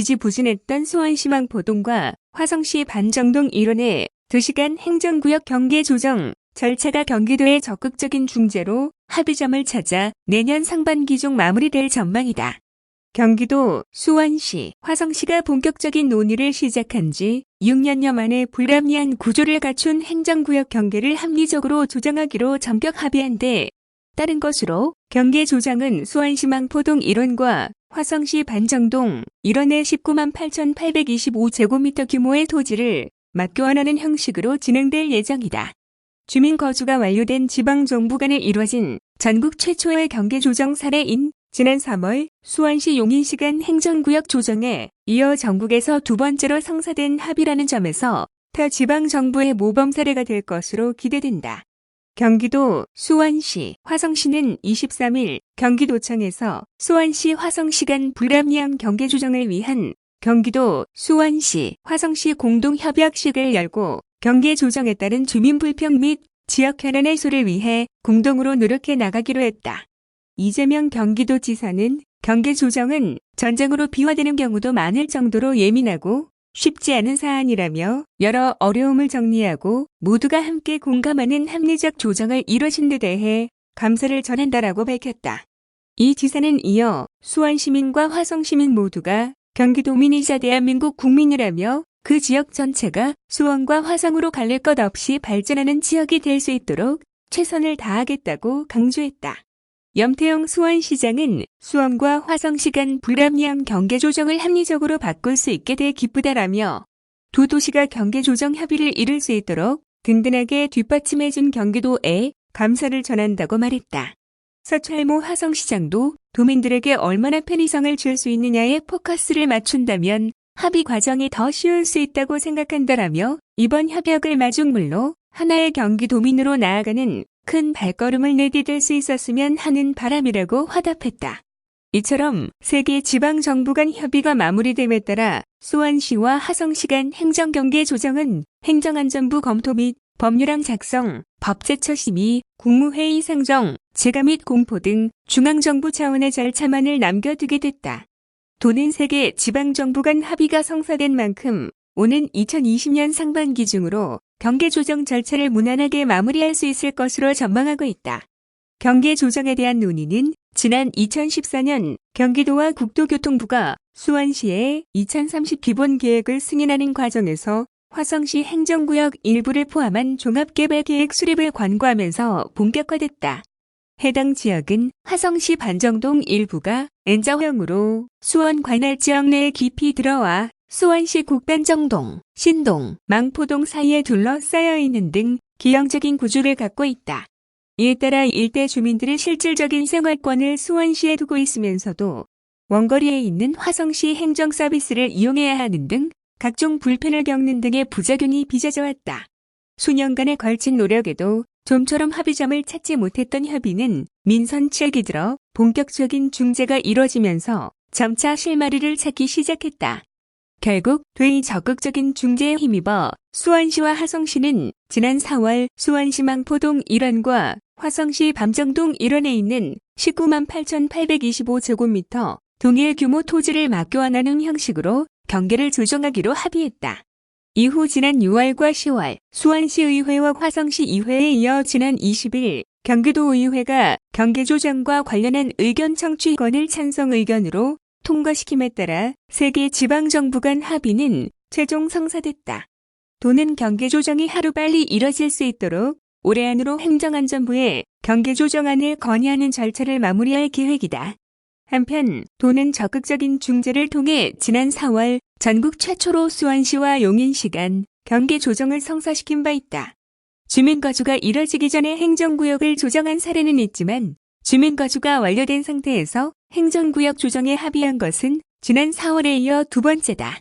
지지부진했던 수원시망 포동과 화성시 반정동 일원의 2시간 행정구역 경계 조정 절차가 경기도의 적극적인 중재로 합의점을 찾아 내년 상반기 중 마무리될 전망이다. 경기도 수원시, 화성시가 본격적인 논의를 시작한 지 6년여 만에 불합리한 구조를 갖춘 행정구역 경계를 합리적으로 조정하기로 전격 합의한 데 따른 것으로 경계 조정은 수원시망 포동 1원과 화성시 반정동 1원의 19만 8,825제곱미터 규모의 토지를 맞교환하는 형식으로 진행될 예정이다. 주민 거주가 완료된 지방정부 간에 이뤄진 전국 최초의 경계 조정 사례인 지난 3월 수원시 용인시간 행정구역 조정에 이어 전국에서 두 번째로 성사된 합의라는 점에서 타 지방정부의 모범 사례가 될 것으로 기대된다. 경기도 수원시 화성시는 23일 경기도청에서 수원시 화성시 간 불합리한 경계 조정을 위한 경기도 수원시 화성시 공동협약식을 열고 경계 조정에 따른 주민 불평 및 지역 현안 해소를 위해 공동으로 노력해 나가기로 했다. 이재명 경기도지사는 경계 조정은 전쟁으로 비화되는 경우도 많을 정도로 예민하고 쉽지 않은 사안이라며 여러 어려움을 정리하고 모두가 함께 공감하는 합리적 조정을 이뤄진 데 대해 감사를 전한다라고 밝혔다. 이 지사는 이어 수원 시민과 화성 시민 모두가 경기도민이자 대한민국 국민이라며 그 지역 전체가 수원과 화성으로 갈릴 것 없이 발전하는 지역이 될 수 있도록 최선을 다하겠다고 강조했다. 염태영 수원시장은 수원과 화성시 간 불합리한 경계 조정을 합리적으로 바꿀 수 있게 돼 기쁘다라며 두 도시가 경계 조정 협의를 이룰 수 있도록 든든하게 뒷받침해준 경기도에 감사를 전한다고 말했다. 서철모 화성시장도 도민들에게 얼마나 편의성을 줄 수 있느냐에 포커스를 맞춘다면 합의 과정이 더 쉬울 수 있다고 생각한다라며 이번 협약을 마중물로 하나의 경기도민으로 나아가는 큰 발걸음을 내디딜 수 있었으면 하는 바람이라고 화답했다. 이처럼 세계 지방 정부 간 협의가 마무리됨에 따라 수원시와 하성시 간 행정경계 조정은 행정안전부 검토 및 법률안 작성, 법제처 심의, 국무회의 상정, 재가 및 공포 등 중앙정부 차원의 절차만을 남겨두게 됐다. 도는 세계 지방정부 간 합의가 성사된 만큼 오는 2020년 상반기 중으로 경계 조정 절차를 무난하게 마무리할 수 있을 것으로 전망하고 있다. 경계 조정에 대한 논의는 지난 2014년 경기도와 국토교통부가 수원시의 2030 기본 계획을 승인하는 과정에서 화성시 행정구역 일부를 포함한 종합개발계획 수립을 관고하면서 본격화됐다. 해당 지역은 화성시 반정동 일부가 N자형으로 수원 관할 지역 내에 깊이 들어와 수원시 국반정동, 신동, 망포동 사이에 둘러싸여 있는 등 기형적인 구조를 갖고 있다. 이에 따라 일대 주민들의 실질적인 생활권을 수원시에 두고 있으면서도 원거리에 있는 화성시 행정 서비스를 이용해야 하는 등 각종 불편을 겪는 등의 부작용이 빚어져 왔다. 수년간의 걸친 노력에도 좀처럼 합의점을 찾지 못했던 협의는 민선 7기 들어 본격적인 중재가 이뤄지면서 점차 실마리를 찾기 시작했다. 결국 되이 적극적인 중재에 힘입어 수원시와 하성시는 지난 4월 수원시 망 포동 1원과 화성시 밤정동 1원에 있는 19만 8,825제곱미터 동일 규모 토지를 맞교환하는 형식으로 경계를 조정하기로 합의했다. 이후 지난 6월과 10월 수원시의회와 화성시의회에 이어 지난 20일 경기도의회가 경계조정과 관련한 의견 청취권을 찬성 의견으로 통과시킴에 따라 세계 지방정부 간 합의는 최종 성사됐다. 도는 경계조정이 하루빨리 이뤄질 수 있도록 올해 안으로 행정안전부에 경계조정안을 건의하는 절차를 마무리할 계획이다. 한편 도는 적극적인 중재를 통해 지난 4월 전국 최초로 수원시와 용인시 간 경계 조정을 성사시킨 바 있다. 주민거주가 이뤄지기 전에 행정구역을 조정한 사례는 있지만 주민 거주가 완료된 상태에서 행정구역 조정에 합의한 것은 지난 4월에 이어 두 번째다.